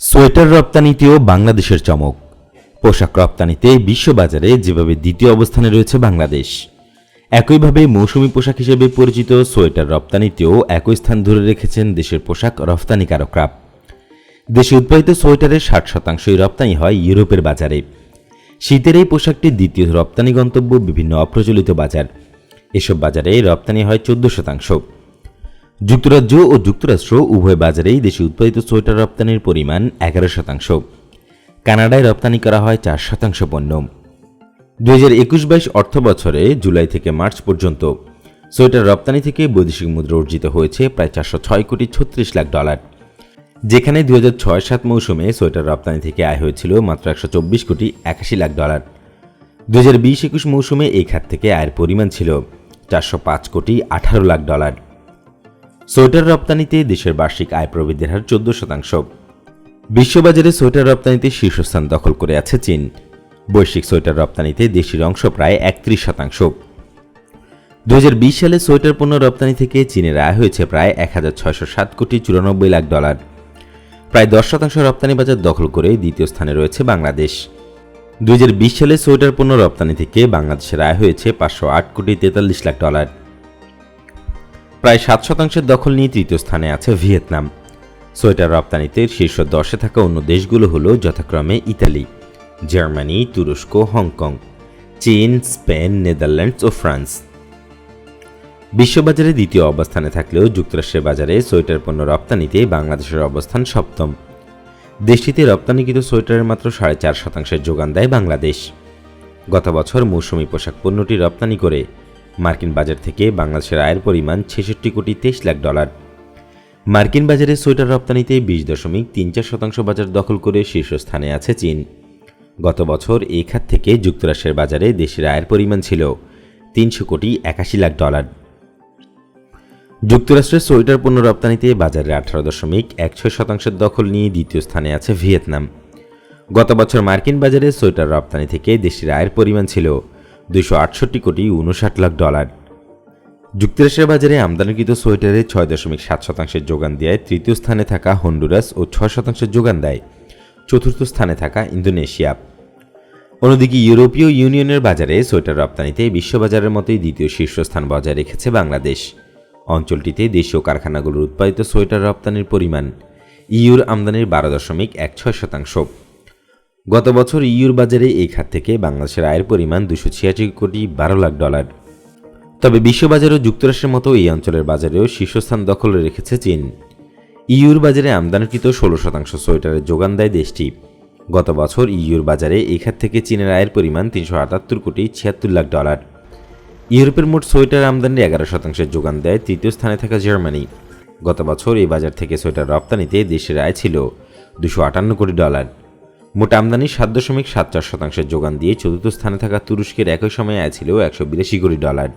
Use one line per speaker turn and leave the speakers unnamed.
Sweater রপ্তানিতেও বাংলাদেশের চমক। পোশাক রপ্তানিতে বিশ্ববাজারে যেভাবে দ্বিতীয় অবস্থানে রয়েছে বাংলাদেশ, একইভাবে মৌসুমী পোশাক হিসেবে পরিচিত সোয়েটার রপ্তানিতেও একই স্থান ধরে রেখেছেন দেশের পোশাক রপ্তানিকারকরা। দেশে উৎপাদিত সোয়েটারের ষাট শতাংশই রপ্তানি হয় ইউরোপের বাজারে। শীতের এই পোশাকটি দ্বিতীয় রপ্তানি গন্তব্য বিভিন্ন অপ্রচলিত বাজার। এসব বাজারে রপ্তানি হয় চোদ্দ শতাংশ। যুক্তরাজ্য ও যুক্তরাষ্ট্র উভয় বাজারেই দেশে উৎপাদিত সোয়েটার রপ্তানির পরিমাণ এগারো শতাংশ। কানাডায় রপ্তানি করা হয় চার শতাংশ পণ্য। দুই হাজার একুশ বাইশ অর্থ বছরে জুলাই থেকে মার্চ পর্যন্ত সোয়েটার রপ্তানি থেকে বৈদেশিক মুদ্রা অর্জিত হয়েছে প্রায় চারশো ছয় কোটি ছত্রিশ লাখ ডলার। যেখানে দু হাজার ছয় সাত মৌসুমে সোয়েটার রপ্তানি থেকে আয় হয়েছিল মাত্র একশো চব্বিশ কোটি একাশি লাখ ডলার। দু হাজার বিশ একুশ মৌসুমে এই খাত থেকে আয়ের পরিমাণ ছিল চারশো পাঁচ কোটি আঠারো লাখ ডলার। সোয়েটার রপ্তানিতে দেশের বার্ষিক আয় প্রবৃদ্ধির হার চোদ্দ শতাংশ। বিশ্ববাজারে সোয়েটার রপ্তানিতে শীর্ষস্থান দখল করে আছে চীন। বৈশ্বিক সোয়েটার রপ্তানিতে দেশের অংশ প্রায় একত্রিশ শতাংশ। দু হাজার বিশ সালে সোয়েটার পণ্য রপ্তানি থেকে চীনের আয় হয়েছে প্রায় এক হাজার ছয়শো সাত কোটি চুরানব্বই লাখ ডলার। প্রায় দশ শতাংশ রপ্তানি বাজার দখল করে দ্বিতীয় স্থানে রয়েছে বাংলাদেশ। দুই হাজার বিশ সালে সোয়েটার পণ্য রপ্তানি থেকে বাংলাদেশের আয় হয়েছে পাঁচশো আট কোটি তেতাল্লিশ লাখ ডলার। প্রায় সাত শতাংশের দখল নিয়ে তৃতীয় স্থানে আছে ভিয়েতনাম। সোয়েটার রপ্তানিতে শীর্ষ দশে থাকা অন্য দেশগুলো হলো যথাক্রমে ইতালি, জার্মানি, তুরস্ক, হংকং, চীন, স্পেন, নেদারল্যান্ডস ও ফ্রান্স। বিশ্ববাজারে দ্বিতীয় অবস্থানে থাকলেও যুক্তরাষ্ট্রের বাজারে সোয়েটার পণ্য রপ্তানিতে বাংলাদেশের অবস্থান সপ্তম। দেশটিতে রপ্তানিকৃত সোয়েটারের মাত্র সাড়ে চার শতাংশের যোগান দেয় বাংলাদেশ। গত বছর মৌসুমি পোশাক পণ্যটি রপ্তানি করে মার্কিন বাজার থেকে বাংলাদেশের আয়ের পরিমাণ ছেষট্টি কোটি তেইশ লাখ ডলার। মার্কিন বাজারে সোয়েটার রপ্তানিতে বিশ দশমিক তিন চার শতাংশ বাজার দখল করে শীর্ষস্থানে আছে চীন। গত বছর এই খাত থেকে যুক্তরাষ্ট্রের বাজারে দেশের আয়ের পরিমাণ ছিল তিনশো কোটি একাশি লাখ ডলার। যুক্তরাষ্ট্রের সোয়েটার পণ্য রপ্তানিতে বাজারে আঠারো দশমিক এক ছয় শতাংশের দখল নিয়ে দ্বিতীয় স্থানে আছে ভিয়েতনাম। গত বছর মার্কিন বাজারে সোয়েটার রপ্তানি থেকে দেশের আয়ের পরিমাণ ছিল দুশো আটষট্টি কোটি উনষাট লাখ ডলার। যুক্তরাষ্ট্রের বাজারে আমদানিকৃত সোয়েটারে ছয় দশমিক সাত শতাংশের যোগান দেয় তৃতীয় স্থানে থাকা হন্ডুরাস ও ছয় শতাংশের যোগান দেয় চতুর্থ স্থানে থাকা ইন্দোনেশিয়া। অন্যদিকে ইউরোপীয় ইউনিয়নের বাজারে সোয়েটার রপ্তানিতে বিশ্ববাজারের মতোই দ্বিতীয় শীর্ষস্থান বজায় রেখেছে বাংলাদেশ। অঞ্চলটিতে দেশীয় কারখানাগুলোর উৎপাদিত সোয়েটার রপ্তানির পরিমাণ ইউর আমদানির বারো দশমিক এক ছয় শতাংশ। গত বছর ইউর বাজারে এই খাত থেকে বাংলাদেশের আয়ের পরিমাণ দুশো ছিয়াশি কোটি বারো লাখ ডলার। তবে বিশ্ববাজারেও যুক্তরাষ্ট্রের মতো এই অঞ্চলের বাজারেও শীর্ষস্থান দখল রেখেছে চীন। ইউর বাজারে আমদানিকৃত ষোলো শতাংশ সোয়েটারের যোগান দেয় দেশটি। গত বছর ইউর বাজারে এই খাত থেকে চীনের আয়ের পরিমাণ তিনশো আটাত্তর কোটি ছিয়াত্তর লাখ ডলার। ইউরোপের মোট সোয়েটার আমদানির এগারো শতাংশের যোগান দেয় তৃতীয় স্থানে থাকা জার্মানি। গত বছর এই বাজার থেকে সোয়েটার রপ্তানিতে দেশের আয় ছিল দুশো আটান্ন কোটি ডলার। মোট আমদানির সাত দশমিক সাত চার শতাংশের যোগান দিয়ে চতুর্থ স্থানে থাকা তুরস্কের একই সময়ে আয় ছিল একশো বিরাশি কোটি ডলার।